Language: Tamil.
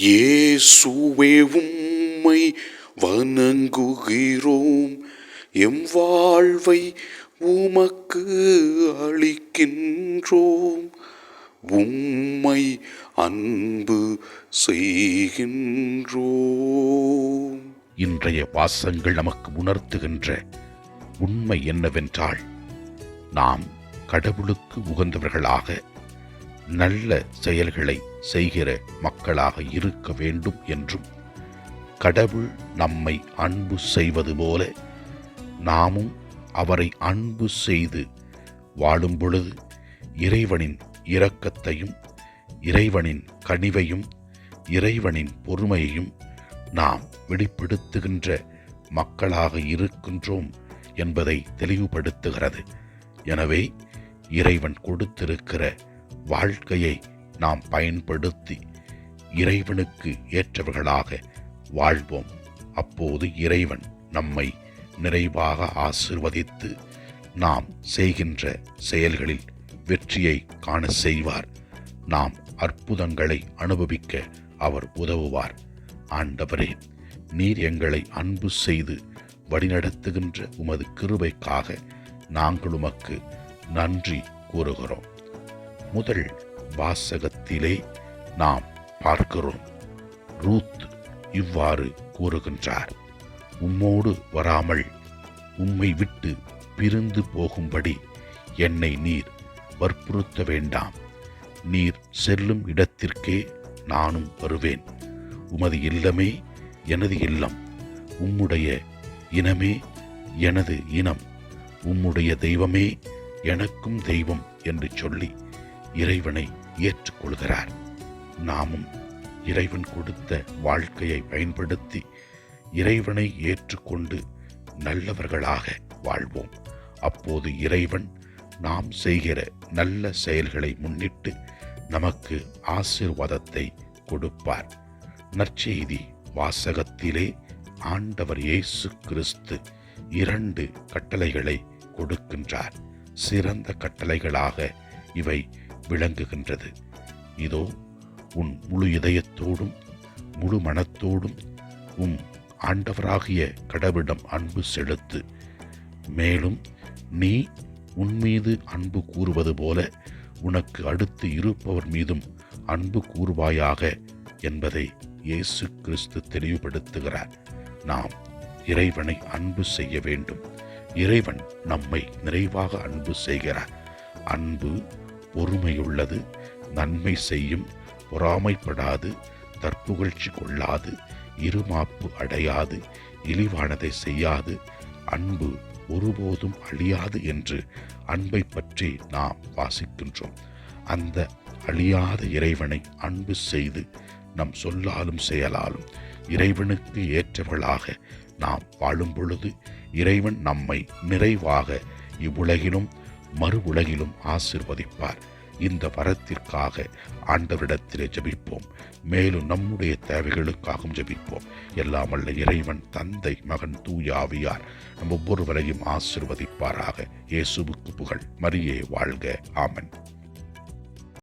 இயேசுவே உம்மை வணங்குகிறோம். எம் வாழ்வை உமக்கு அளிக்கின்றோம். உம்மை அன்பு செய்கின்றோம். இன்றைய வாசங்கள் நமக்கு உணர்த்துகின்ற உண்மை என்னவென்றால் நாம் கடவுளுக்கு உகந்தவர்களாக நல்ல செயல்களை செய்கிற மக்களாக இருக்க வேண்டும் என்றும். கடவுள் நம்மை அன்பு செய்வது போல நாமும் அவரை அன்பு செய்து வாழும் பொழுது இறைவனின் இரக்கத்தையும் இறைவனின் கனிவையும் இறைவனின் பொறுமையையும் நாம் வெளிப்படுத்துகின்ற மக்களாக இருக்கின்றோம் என்பதை தெளிவுபடுத்துகிறது. எனவே இறைவன் கொடுத்திருக்கிற வாழ்க்கையை நாம் பயன்படுத்தி இறைவனுக்கு ஏற்றவர்களாக வாழ்வோம். அப்போது இறைவன் நம்மை நிறைவாக ஆசிர்வதித்து நாம் செய்கின்ற செயல்களில் வெற்றியை காண செய்வார். நாம் அற்புதங்களை அனுபவிக்க அவர் உதவுவார். ஆண்டவரே நீர் எங்களை அன்பு செய்து வழிநடத்துகின்ற உமது கிருபைக்காக நாங்கள் உமக்கு நன்றி கூறுகிறோம். முதல் வாசகத்திலே நாம் பார்க்கிறோம். ரூத் இவ்வாறு கூறுகின்றார். உம்மோடு வராமல் உம்மை விட்டு பிரிந்து போகும்படி என்னை நீர் வற்புறுத்த வேண்டாம். நீர் செல்லும் இடத்திற்கே நானும் வருவேன். உமது இல்லமே எனது இல்லம். உம்முடைய இனமே எனது இனம். உம்முடைய தெய்வமே எனக்கும் தெய்வம் என்று சொல்லி இறைவனை ஏற்றுக்கொள்கிறார். நாமும் இறைவன் கொடுத்த வாழ்க்கையை பயன்படுத்தி இறைவனை ஏற்றுக்கொண்டு நல்லவர்களாக வாழ்வோம். அப்போது இறைவன் நாம் செய்கிற நல்ல செயல்களை முன்னிட்டு நமக்கு ஆசீர்வாதத்தை கொடுப்பார். நற்செய்தி வாசகத்திலே ஆண்டவர் இயேசு கிறிஸ்து இரண்டு கட்டளைகளை கொடுக்கின்றார். சிறந்த கட்டளைகளாக இவை விளங்குகின்றது. இதோ உன் முழு இதயத்தோடும் முழு மனத்தோடும் உம் ஆண்டவராகிய கடவிடம் அன்பு செலுத்து. மேலும் நீ உன்மீது அன்பு கூறுவது போல உனக்கு அடுத்து இருப்பவர் மீதும் அன்பு கூறுவாயாக என்பதை இயேசு கிறிஸ்து தெளிவுபடுத்துகிறார். நாம் இறைவனை அன்பு செய்ய வேண்டும். இறைவன் நம்மை நிறைவாக அன்பு செய்கிறார். அன்பு பொறுமையுள்ளது நன்மை செய்யும் பொறாமைப்படாது தற்புகழ்ச்சி கொள்ளாது இருமாப்பு அடையாது இழிவானதை செய்யாது அன்பு ஒருபோதும் அழியாது என்று அன்பை பற்றி நாம் வாசிக்கின்றோம். அந்த அழியாத இறைவனை அன்பு செய்து நம் சொல்லாலும் செயலாலும் இறைவனுக்கு ஏற்றவர்களாக நாம் வாழும் பொழுது இறைவன் நம்மை நிறைவாக இவ்வுலகிலும் மறு உலகிலும் ஆசிர்வதிப்பார். இந்த வரத்திற்காக ஆண்டவரிடத்திலே ஜபிப்போம். மேலும் நம்முடைய தேவைகளுக்காகவும் ஜெபிப்போம். எல்லாம் அல்ல இறைவன் தந்தை மகன் தூயாவியார் நம் ஒவ்வொருவரையும் ஆசிர்வதிப்பாராக. இயேசுவுக்கு புகழ். மரியே வாழ்க. ஆமன்.